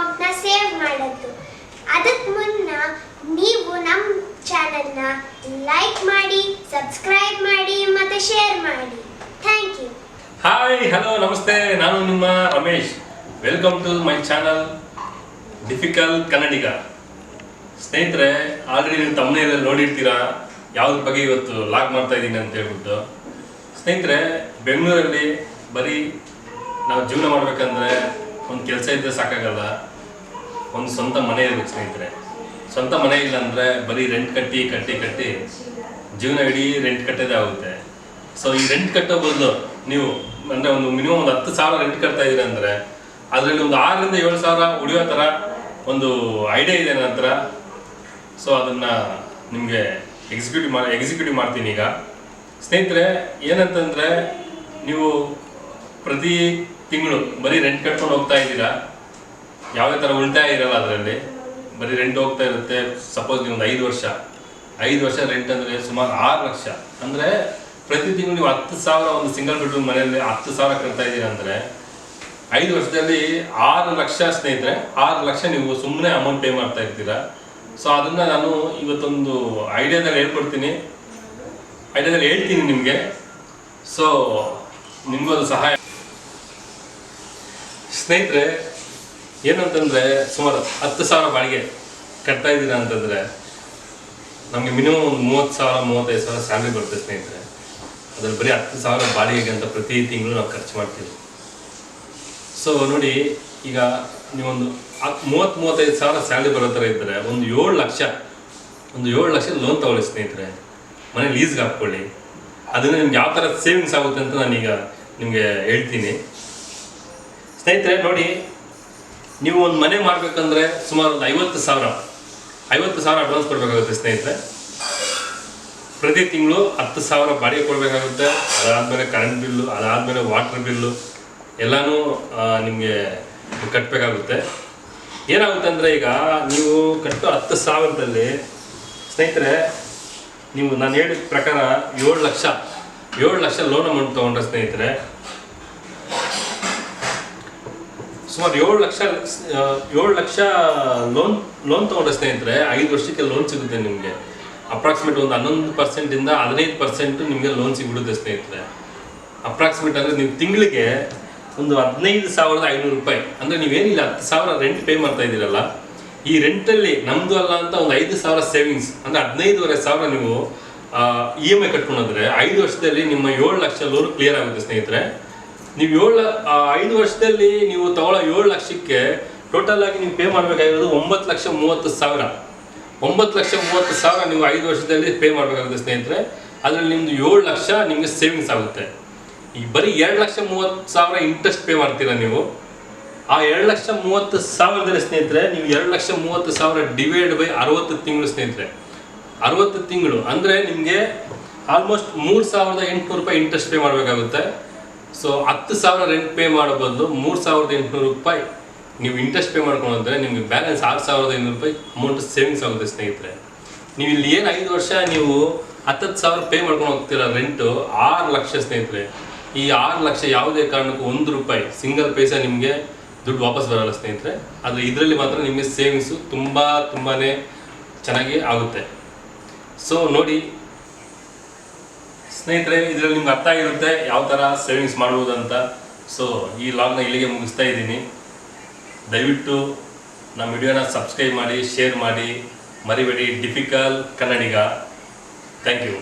ಅಮೌಂಟ್ನ ಸೇವ್ ಮಾಡೋದು. ಅದಕ್ಕೆ ಮುನ್ನ ನೀವು ನಮ್ಮ ಚಾನಲ್ನ ಲೈಕ್ ಮಾಡಿ, ಸಬ್ಸ್ಕ್ರೈಬ್ ಮಾಡಿ, ಮತ್ತು ಶೇರ್ ಮಾಡಿ. Thank you. ಹಾಯ್, ಹಲೋ, ನಮಸ್ತೆ. ನಾನು ನಿಮ್ಮ Ramesh. Welcome to my channel difficult Kannadiga ಸ್ನೇಹಿತರೆ ಆಲ್ರೆಡಿ ನೀವು ತಮ್ಮನೆಯಲ್ಲಿ ನೋಡಿರ್ತೀರಾ? ಯಾವ್ದ್ರ ಬಗ್ಗೆ ಇವತ್ತು ಲಾಗ್ ಮಾಡ್ತಾ ಇದ್ದೀನಿ ಅಂತ ಹೇಳ್ಬಿಟ್ಟು. ಸ್ನೇಹಿತರೆ, ಬೆಂಗಳೂರಲ್ಲಿ ಬರೀ ನಾವು ಜೀವನ ಮಾಡ್ಬೇಕಂದ್ರೆ ಒಂದು ಕೆಲಸ ಇದ್ದರೆ ಸಾಕಾಗಲ್ಲ. ಒಂದು ಸ್ವಂತ ಮನೆ ಇರಬೇಕು ಸ್ನೇಹಿತರೆ. ಸ್ವಂತ ಮನೆ ಇಲ್ಲ ಅಂದರೆ ಬರೀ ರೆಂಟ್ ಕಟ್ಟಿ ಕಟ್ಟಿ ಕಟ್ಟಿ ಜೀವನ ಇಡೀ ರೆಂಟ್ ಕಟ್ಟೋದೇ ಆಗುತ್ತೆ. ಸೊ ಈ ರೆಂಟ್ ಕಟ್ಟೋ ಬದಲು ನೀವು ಅಂದರೆ ಒಂದು ಮಿನಿಮಮ್ ಒಂದು ಹತ್ತು ಸಾವಿರ ರೆಂಟ್ ಕಟ್ತಾ ಇದ್ದೀರಿ ಅಂದರೆ ಅದರಲ್ಲಿ ಒಂದು ಆರರಿಂದ ಏಳು ಸಾವಿರ ಉಳಿಯೋ ಥರ ಒಂದು ಐಡಿಯಾ ಇದೆ ನಂತರ ಸೊ ಅದನ್ನು ನಿಮಗೆ ಎಕ್ಸಿಕ್ಯೂಟಿವ್ ಮಾಡಿ ಎಕ್ಸಿಕ್ಯೂಟಿವ್ ಮಾಡ್ತೀನಿ ಈಗ. ಸ್ನೇಹಿತರೆ, ಏನಂತಂದರೆ ನೀವು ಪ್ರತಿ ತಿಂಗಳು, ಬರೀ ರೆಂಟ್ ಕಟ್ಕೊಂಡು ಹೋಗ್ತಾ ಇದ್ದೀರಾ? ಯಾವುದೇ ಥರ ಉಳಿತಾಯ ಇರಲ್ಲ ಅದರಲ್ಲಿ. ಬರೀ ರೆಂಟ್ ಹೋಗ್ತಾ ಇರುತ್ತೆ ಸಪೋಸ್ ನೀವು ಐದು ವರ್ಷ. ಐದು ವರ್ಷ ರೆಂಟ್ ಅಂದರೆ ಸುಮಾರು ಆರು ಲಕ್ಷ. ಅಂದರೆ ಪ್ರತಿ ತಿಂಗಳು ನೀವು ಹತ್ತು ಸಾವಿರ ಒಂದು ಸಿಂಗಲ್ ಬೆಡ್ರೂಮ್ ಮನೆಯಲ್ಲಿ ಹತ್ತು ಸಾವಿರ ಕಟ್ತಾ ಇದ್ದೀರಾ ಅಂದರೆ, ಐದು ವರ್ಷದಲ್ಲಿ ಆರು ಲಕ್ಷ ಸ್ನೇಹಿತರೆ, ಆರು ಲಕ್ಷ ನೀವು ಸುಮ್ಮನೆ ಅಮೌಂಟ್ ಪೇ ಮಾಡ್ತಾ ಇರ್ತೀರಾ. ಸೊ ಅದನ್ನು ನಾನು ಇವತ್ತೊಂದು ಐಡಿಯಾದಲ್ಲಿ ಹೇಳ್ಕೊಡ್ತೀನಿ. ಐಡಿಯಾದಲ್ಲಿ ಹೇಳ್ತೀನಿ ನಿಮಗೆ. ಸೊ ನಿಮಗೂ ಅದು ಸಹಾಯ ಸ್ನೇಹಿತರೆ, ಏನಂತಂದರೆ ಸುಮಾರು ಹತ್ತು ಸಾವಿರ ಬಾಡಿಗೆ ಕಟ್ತಾ ಇದ್ದೀರಾ ಅಂತಂದರೆ, ನಮಗೆ ಮಿನಿಮಮ್ ಒಂದು ಮೂವತ್ತು ಸಾವಿರ, ಮೂವತ್ತೈದು ಸಾವಿರ ಸ್ಯಾಲ್ರಿ ಬರುತ್ತೆ ಸ್ನೇಹಿತರೆ. ಅದ್ರಲ್ಲಿ ಬರೀ ಹತ್ತು ಸಾವಿರ ಬಾಡಿಗೆಗೆ ಅಂತ ಪ್ರತಿ ತಿಂಗಳು ನಾವು ಖರ್ಚು ಮಾಡ್ತೀವಿ. ಸೊ ನೋಡಿ, ಈಗ ನೀವೊಂದು ಮೂವತ್ತು, ಮೂವತ್ತೈದು ಸಾವಿರ ಸ್ಯಾಲ್ರಿ ಬರೋ ಥರ ಇದ್ದರೆ ಒಂದು ಏಳು ಲಕ್ಷ, ಒಂದು ಏಳು ಲಕ್ಷ ಲೋನ್ ತಗೊಳ್ಳಿ ಸ್ನೇಹಿತರೆ. ಮನೆ ಲೀಸ್ಗೆ ಹಾಕ್ಕೊಳ್ಳಿ. ಅದನ್ನು ನಿಮ್ಗೆ ಯಾವ ಥರ ಸೇವಿಂಗ್ಸ್ ಆಗುತ್ತೆ ಅಂತ ನಾನೀಗ ನಿಮಗೆ ಹೇಳ್ತೀನಿ. ಸ್ನೇಹಿತರೆ, ನೋಡಿ, ನೀವು ಒಂದು ಮನೆ ಮಾಡಬೇಕಂದ್ರೆ ಸುಮಾರು ಒಂದು ಐವತ್ತು ಸಾವಿರ ಐವತ್ತು ಸಾವಿರ ಅಡ್ವಾನ್ಸ್ ಕೊಡಬೇಕಾಗುತ್ತೆ ಸ್ನೇಹಿತರೆ. ಪ್ರತಿ ತಿಂಗಳು ಹತ್ತು ಸಾವಿರ ಬಾಡಿಗೆ ಕೊಡಬೇಕಾಗುತ್ತೆ. ಅದಾದಮೇಲೆ ಕರೆಂಟ್ ಬಿಲ್ಲು ಅದಾದಮೇಲೆ ವಾಟರ್ ಬಿಲ್ಲು ಎಲ್ಲನೂ ನಿಮಗೆ ಕಟ್ಟಬೇಕಾಗುತ್ತೆ ಏನಾಗುತ್ತೆ ಅಂದರೆ ಈಗ ನೀವು ಕಟ್ಟೋ ಹತ್ತು ಸಾವಿರದಲ್ಲಿ, ಸ್ನೇಹಿತರೆ ನೀವು ನಾನು ಹೇಳಿದ ಪ್ರಕಾರ ಏಳು ಲಕ್ಷ ಏಳು ಲಕ್ಷ ಲೋನ್ ಅಮೌಂಟ್ ತೊಗೊಂಡ್ರೆ ಸ್ನೇಹಿತರೆ ಸುಮಾರು ಏಳು ಲಕ್ಷ ಏಳು ಲಕ್ಷ ಲೋನ್ ಲೋನ್ ತಗೊಂಡ್ರೆ ಸ್ನೇಹಿತರೆ. ಐದು ವರ್ಷಕ್ಕೆ ಲೋನ್ ಸಿಗುತ್ತೆ ನಿಮಗೆ. ಅಪ್ರಾಕ್ಸಿಮೇಟ್ ಒಂದು ಹನ್ನೊಂದು ಪರ್ಸೆಂಟಿಂದ ಹದಿನೈದು ಪರ್ಸೆಂಟು ನಿಮಗೆ ಲೋನ್ ಸಿಗ್ಬಿಡುತ್ತೆ ಸ್ನೇಹಿತರೆ. ಅಪ್ರಾಕ್ಸಿಮೇಟ್ ಅಂದರೆ ನೀವು ತಿಂಗಳಿಗೆ ಒಂದು ಹದಿನೈದು ಸಾವಿರದ ಐನೂರು ರೂಪಾಯಿ. ಅಂದರೆ ನೀವೇನಿಲ್ಲ, ಹತ್ತು ಸಾವಿರ ರೆಂಟ್ ಪೇ ಮಾಡ್ತಾ ಇದ್ದೀರಲ್ಲ. ಈ ರೆಂಟಲ್ಲಿ ನಮ್ಮದು ಅಲ್ಲ ಅಂತ ಒಂದು ಐದು ಸಾವಿರ ಸೇವಿಂಗ್ಸ್ ಅಂದರೆ ಹದಿನೈದುವರೆ ಸಾವಿರ ನೀವು ಇ ಎಂ ಐ ಕಟ್ಕೊಂಡ್ರೆ, ಐದು ವರ್ಷದಲ್ಲಿ ನಿಮ್ಮ ಏಳು ಲಕ್ಷ ಲೋನ್ ಕ್ಲಿಯರ್ ಆಗುತ್ತೆ ಸ್ನೇಹಿತರೆ. ನೀವು ಏಳು ಐದು ವರ್ಷದಲ್ಲಿ ನೀವು ತಗೊಳ್ಳೋ ಏಳು ಲಕ್ಷಕ್ಕೆ ಟೋಟಲ್ ಆಗಿ ನೀವು ಪೇ ಮಾಡಬೇಕಾಗಿರೋದು ಒಂಬತ್ತು ಲಕ್ಷ ಮೂವತ್ತು ಸಾವಿರ. ಒಂಬತ್ತು ಲಕ್ಷ ಮೂವತ್ತು ಸಾವಿರ ನೀವು ಐದು ವರ್ಷದಲ್ಲಿ ಪೇ ಮಾಡಬೇಕಾಗುತ್ತೆ ಸ್ನೇಹಿತರೆ. ಅದರಲ್ಲಿ ನಿಮ್ಮದು ಏಳು ಲಕ್ಷ ನಿಮಗೆ ಸೇವಿಂಗ್ಸ್ ಆಗುತ್ತೆ. ಈ ಬರೀ ಎರಡು ಲಕ್ಷ ಮೂವತ್ತು ಸಾವಿರ ಇಂಟ್ರೆಸ್ಟ್ ಪೇ ಮಾಡ್ತೀರಾ ನೀವು? ಆ ಎರಡು ಲಕ್ಷ ಮೂವತ್ತು ಸಾವಿರದಲ್ಲಿ ಸ್ನೇಹಿತರೆ, ನೀವು ಎರಡು ಲಕ್ಷ ಮೂವತ್ತು ಸಾವಿರ ಡಿವೈಡ್ ಬೈ ಅರವತ್ತು ತಿಂಗಳು ಸ್ನೇಹಿತರೆ. ಅರವತ್ತು ತಿಂಗಳು ಅಂದರೆ ನಿಮಗೆ ಆಲ್ಮೋಸ್ಟ್ ಮೂರು ಸಾವಿರದ ಎಂಟುನೂರು ರೂಪಾಯಿ ಇಂಟ್ರೆಸ್ಟ್ ಪೇ ಮಾಡಬೇಕಾಗುತ್ತೆ. ಸೊ ಹತ್ತು ಸಾವಿರ ರೆಂಟ್ ಪೇ ಮಾಡೋ ಬದಲು ಮೂರು ಸಾವಿರದ ಎಂಟುನೂರು ರೂಪಾಯಿ ನೀವು ಇಂಟ್ರೆಸ್ಟ್ ಪೇ ಮಾಡ್ಕೊಂಡ್ರೆ ನಿಮಗೆ ಬ್ಯಾಲೆನ್ಸ್ ಆರು ಸಾವಿರದ ಐನೂರು ರೂಪಾಯಿ ಅಮೌಂಟ್ ಸೇವಿಂಗ್ಸ್ ಆಗುತ್ತೆ ಸ್ನೇಹಿತರೆ. ನೀವು ಇಲ್ಲಿ ಏನು ಐದು ವರ್ಷ ನೀವು ಹತ್ತತ್ತು ಸಾವಿರ ಪೇ ಮಾಡ್ಕೊಂಡು ಹೋಗ್ತೀರ ರೆಂಟು ಆರು ಲಕ್ಷ ಸ್ನೇಹಿತರೆ. ಈ ಆರು ಲಕ್ಷ ಯಾವುದೇ ಕಾರಣಕ್ಕೂ ಒಂದು ರೂಪಾಯಿ ಸಿಂಗಲ್ ಪೈಸಾ ನಿಮಗೆ ದುಡ್ಡು ವಾಪಸ್ ಬರಲ್ಲ ಸ್ನೇಹಿತರೆ. ಆದರೆ ಇದರಲ್ಲಿ ಮಾತ್ರ ನಿಮಗೆ ಸೇವಿಂಗ್ಸು ತುಂಬ ತುಂಬಾ ಚೆನ್ನಾಗಿ ಆಗುತ್ತೆ. ಸೊ ನೋಡಿ ಸ್ನೇಹಿತರೆ, ಇದರಲ್ಲಿ ನಿಮ್ಗೆ ಅರ್ಥ ಆಗಿರುತ್ತೆ ಯಾವ ಥರ ಸೇವಿಂಗ್ಸ್ ಮಾಡ್ಬೋದು ಅಂತ ಸೊ ಈ ಲಾಗ್ನ ಇಲ್ಲಿಗೆ ಮುಗಿಸ್ತಾ ಇದ್ದೀನಿ. ದಯವಿಟ್ಟು ನಮ್ಮ ವಿಡಿಯೋನ ಸಬ್ಸ್ಕ್ರೈಬ್ ಮಾಡಿ ಶೇರ್ ಮಾಡಿ. ಮರಿಬೇಡಿ ಡಿಫಿಕಲ್ ಕನ್ನಡಿಗ. Thank you